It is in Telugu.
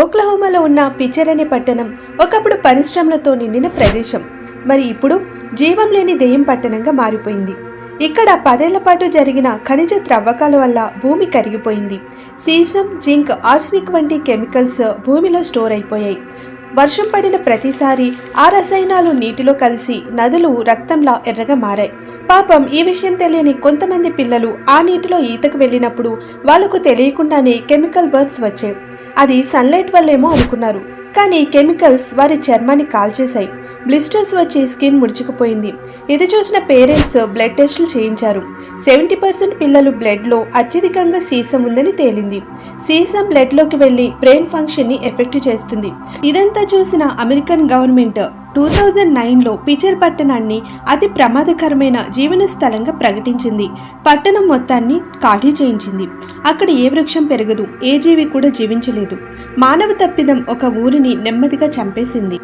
ఓక్లహోమాలో ఉన్న పిచర్ అనే పట్టణం ఒకప్పుడు పరిశ్రమలతో నిండిన ప్రదేశం. మరి ఇప్పుడు జీవం లేని దెయ్యం పట్టణంగా మారిపోయింది. ఇక్కడ పదేళ్ళ పాటు జరిగిన ఖనిజ త్రవ్వకాల వల్ల భూమి కరిగిపోయింది. సీసం జింక్ ఆర్సినిక్ వంటి కెమికల్స్ భూమిలో స్టోర్ అయిపోయాయి. వర్షం పడిన ప్రతిసారి ఆ రసాయనాలు నీటిలో కలిసి నదులు రక్తంలా ఎర్రగా మారాయి. పాపం ఈ విషయం తెలియని కొంతమంది పిల్లలు ఆ నీటిలో ఈతకు వెళ్ళినప్పుడు వాళ్ళకు తెలియకుండానే కెమికల్ బర్డ్స్ వచ్చాయి. అది సన్లైట్ వల్లేమో అనుకున్నారు. కానీ కెమికల్స్ వారి చర్మాన్ని కాల్చేశాయి. బ్లిస్టర్స్ వచ్చి స్కిన్ ముడుచుకుపోయింది. ఇది చూసిన పేరెంట్స్ బ్లడ్ టెస్టులు చేయించారు. సెవెంటీ పర్సెంట్ పిల్లలు బ్లడ్లో అత్యధికంగా సీసం ఉందని తేలింది. సీసం బ్లడ్లోకి వెళ్ళి బ్రెయిన్ ఫంక్షన్ని ఎఫెక్ట్ చేస్తుంది. ఇదంతా చూసిన అమెరికన్ గవర్నమెంట్ టూ థౌజండ్ నైన్లో పిచర్ పట్టణాన్ని అతి ప్రమాదకరమైన జీవన స్థలంగా ప్రకటించింది. పట్టణం మొత్తాన్ని ఖాళీ చేయించింది. అక్కడ ఏ వృక్షం పెరగదు ఏ జీవి కూడా జీవించలేదు. మానవ తప్పిదం ఒక ఊరిని నెమ్మదిగా చంపేసింది.